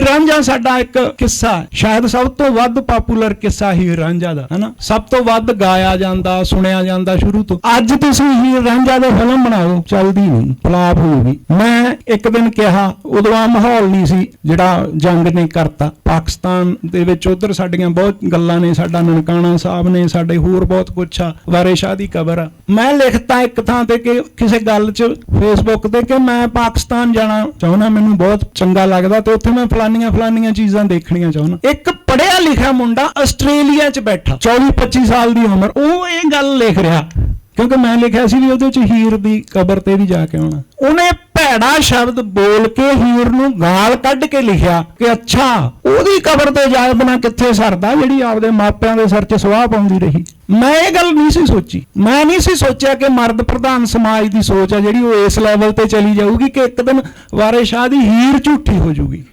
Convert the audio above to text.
ਹੀਰ ਰਾਂਝਾ ਸਾਡਾ ਇੱਕ ਕਿੱਸਾ ਸ਼ਾਇਦ ਸਭ ਤੋਂ ਵੱਧ ਪਪੂਲਰ ਕਿੱਸਾ ਹੀਰ ਰਾਂਝਾ ਦਾ, ਹਨਾ? ਸਭ ਤੋਂ ਵੱਧ ਗਾਇਆ ਜਾਂਦਾ, ਸੁਣਿਆ ਜਾਂਦਾ ਸ਼ੁਰੂ ਤੋਂ। ਅੱਜ ਤੁਸੀਂ ਹੀਰ ਰਾਂਝਾ ਦੀ ਫਿਲਮ ਬਣਾਓ, ਚੱਲਦੀ ਨਹੀਂ ਫਲਾਪ ਹੋਊਗੀ ਮੈਂ ਇੱਕ ਦਿਨ ਕਿਹਾ, ਉਦੋਂ ਆ ਮਾਹੌਲ ਨਹੀਂ ਸੀ ਜਿਹੜਾ ਜੰਗ ਨੇ ਕਰਤਾ। ਪਾਕਿਸਤਾਨ ਦੇ ਵਿੱਚ ਉਧਰ ਸਾਡੀਆਂ ਬਹੁਤ ਗੱਲਾਂ ਨੇ, ਸਾਡਾ ਨਨਕਾਣਾ ਸਾਹਿਬ ਨੇ, ਸਾਡੇ ਹੋਰ ਬਹੁਤ ਕੁਛ ਆ ਵਾਰੇ ਸ਼ਾਹ ਦੀ ਕਬਰ ਆ। ਮੈਂ ਲਿਖਤਾ ਇੱਕ ਥਾਂ ਤੇ ਕਿ ਕਿਸੇ ਗੱਲ 'ਚ ਫੇਸਬੁੱਕ ਤੇ ਕਿ ਮੈਂ ਪਾਕਿਸਤਾਨ ਜਾਣਾ ਚਾਹੁੰਦਾ, ਮੈਨੂੰ ਬਹੁਤ ਚੰਗਾ ਲੱਗਦਾ ਤੇ ਉੱਥੇ ਮੈਂ ਫਲਾਨੀਆਂ ਫਲਾਨੀਆਂ ਚੀਜ਼ਾਂ ਦੇਖਣੀਆਂ ਚਾਹੁੰਦਾ। ਇੱਕ ਪੜਿਆ ਲਿਖਿਆ ਮੁੰਡਾ ਆਸਟ੍ਰੇਲੀਆ 'ਚ ਬੈਠਾ। 24 25 ਸਾਲ ਦੀ ਉਮਰ ਉਹ ਇਹ ਗੱਲ ਲਿਖ ਰਿਹਾ। ਕਿਉਂਕਿ ਮੈਂ ਲਿਖਿਆ ਸੀ ਵੀ ਉਹਦੇ 'ਚ ਹੀਰ ਦੀ ਕਬਰ ਤੇ ਵੀ ਜਾ ਕੇ ਆਉਣਾ। ਉਹਨੇ ਭੈੜਾ ਸ਼ਬਦ ਬੋਲ ਕੇ ਹੀਰ ਨੂੰ ਗਾਲ ਕੱਢ ਕੇ ਲਿਖਿਆ ਕਿ ਅੱਛਾ ਉਹਦੀ ਕਬਰ ਤੇ ਜਾਏ ਬਣਾ ਕਿੱਥੇ ਸਰਦਾ ਜਿਹੜੀ ਆਪਦੇ ਮਾਪਿਆਂ ਦੇ ਸਿਰ 'ਚ ਸਵਾਹ ਪਾਉਂਦੀ ਰਹੀ। ਮੈਂ ਇਹ ਗੱਲ ਨਹੀਂ ਸੀ ਸੋਚੀ। ਮੈਂ ਨਹੀਂ ਸੀ ਸੋਚਿਆ ਕਿ ਮਰਦ ਪ੍ਰਧਾਨ ਸਮਾਜ ਦੀ ਸੋਚ ਆ ਜਿਹੜੀ ਉਹ ਇਸ ਲੈਵਲ ਤੇ ਚਲੀ ਜਾਊਗੀ ਕਿ ਇੱਕ ਦਿਨ ਵਾਰੇ ਸ਼ਾਹ ਦੀ ਹੀਰ ਝੂਠੀ ਹੋ ਜਾਊਗੀ।